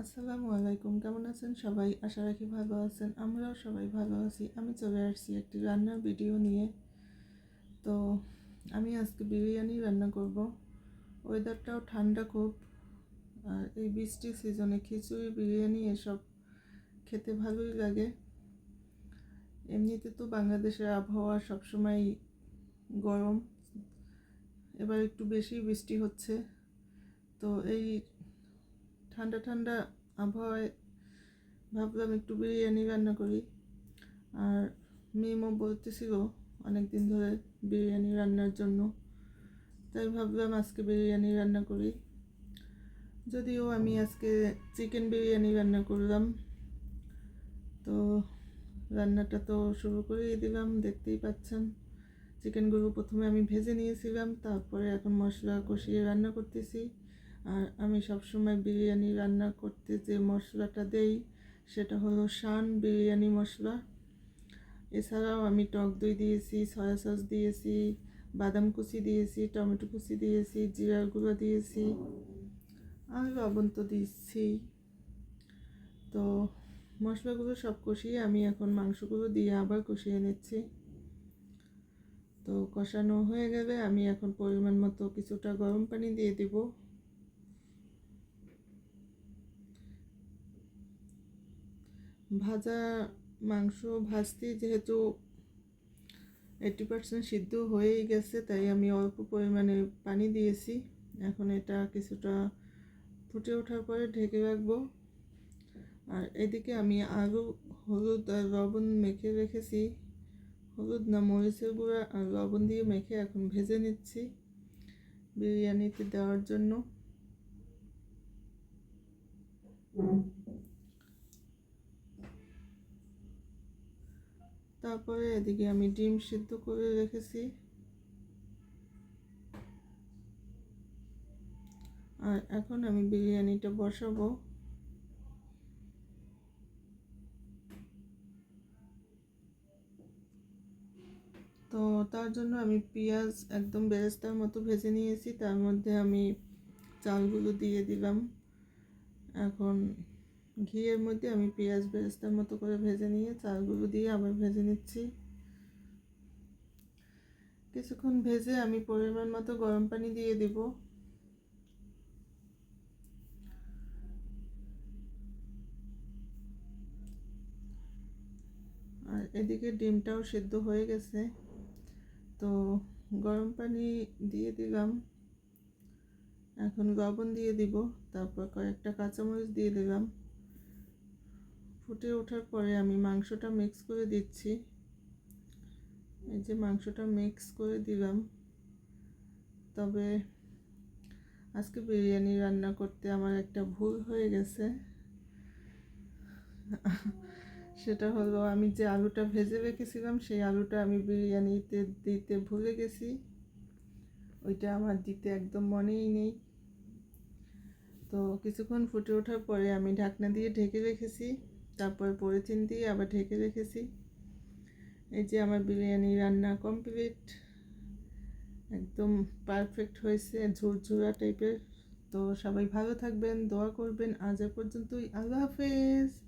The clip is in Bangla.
আসসালামু আলাইকুম, কেমন আছেন সবাই? আশা রাখি ভালো আছেন, আমরাও সবাই ভালো আছি। আমি চলে আসছি একটি রান্নার ভিডিও নিয়ে। তো আমি আজকে বিরিয়ানি রান্না করব। ওয়েদারটাও ঠান্ডা খুব, আর এই বৃষ্টির সিজনে খিচুড়ি, বিরিয়ানি এসব খেতে ভালোই লাগে। এমনিতে তো বাংলাদেশের আবহাওয়া সবসময় গরম, এবার একটু বেশি বৃষ্টি হচ্ছে। তো এই ঠান্ডা ঠান্ডা আবহাওয়ায় ভাবলাম একটু বিরিয়ানি রান্না করি। আর মেমও বলতেছিল অনেক দিন ধরে বিরিয়ানি রান্নার জন্য। তাই ভাবলাম আজকে বিরিয়ানি রান্না করি। যদিও আমি আজকে চিকেন বিরিয়ানি রান্না করলাম। তো রান্নাটা তো শুরু করেই দিলাম, দেখতেই পাচ্ছেন। চিকেনগুলো প্রথমে আমি ভেজে নিয়েছিলাম, তারপরে এখন মশলা কষিয়ে রান্না করতেছি। আর আমি সবসময় বিরিয়ানি রান্না করতে যে মশলাটা দেই, সেটা হলো শান বিরিয়ানি মশলা। এছাড়াও আমি টক দই দিয়েছি, সয়া সস দিয়েছি, বাদাম কুচি দিয়েছি, টমেটো কুচি দিয়েছি, জিরার গুঁড়ো দিয়েছি। আর লবণ তো দিচ্ছি। তো মশলাগুলো সব কষিয়ে আমি এখন মাংসগুলো দিয়ে আবার কষিয়ে নিচ্ছি। তো কষানো হয়ে গেলে আমি এখন পরিমাণ মতো কিছুটা গরম পানি দিয়ে দিব। ভাজা মাংস ভাজতে যেহেতু এইটি পার্সেন্ট সিদ্ধ হয়েই গেছে, তাই আমি অল্প পরিমাণে পানি দিয়েছি। এখন এটা কিছুটা ফুটে ওঠার পরে ঢেকে রাখব। আর এদিকে আমি আলু, হলুদ আর লবণ মেখে রেখেছি। হলুদ না মরিচের গুঁড়া আর লবণ দিয়ে মেখে এখন ভেজে নিচ্ছি বিরিয়ানিতে দেওয়ার জন্য। তারপরে এদিকে আমি ডিম সিদ্ধ করে রেখেছি। আর এখন আমি বিরিয়ানিটা বসাবো। তো তার জন্য আমি পেঁয়াজ একদম বেরেস্তার মতো ভেজে নিয়েছি, তার মধ্যে আমি চালগুলো দিয়ে দিলাম। এখন ঘিয়ের মধ্যে আমি পেঁয়াজ বেরেস্তার মতো করে ভেজে নিয়ে চালগুলো দিয়ে আবার ভেজে নিচ্ছি। কিছুক্ষণ ভেজে আমি পরিমাণ মতো গরম পানি দিয়ে দিব। আর এদিকে ডিমটাও সেদ্ধ হয়ে গেছে। তো গরম পানি দিয়ে দিলাম। এখন লবণ দিয়ে দিব, তারপর কয়েকটা কাঁচামরিচ দিয়ে দিলাম। ফুটে ওঠার পরে আমি মাংসটা মিক্স করে দিচ্ছি। এই যে মাংসটা মিক্স করে দিলাম। তবে আজকে বিরিয়ানি রান্না করতে আমার একটা ভুল হয়ে গেছে। সেটা হলো আমি যে আলুটা ভেজে রেখেছিলাম, সেই আলুটা আমি বিরিয়ানিতে দিতে ভুলে গেছি। ওইটা আমার দিতে একদম মনেই নেই। তো কিছুক্ষণ ফুটে ওঠার পরে আমি ঢাকনা দিয়ে ঢেকে রেখেছি। তারপর পরিচিন দিয়ে আবার ঢেকে রেখেছি। এই যে আমার বিরিয়ানি রান্না কমপ্লিট একদম পারফেক্ট হয়েছে, ঝুরঝুরা টাইপের তো সবাই ভালো থাকবেন, দোয়া করবেন। আজ পর্যন্তই। আল্লাহ হাফেজ।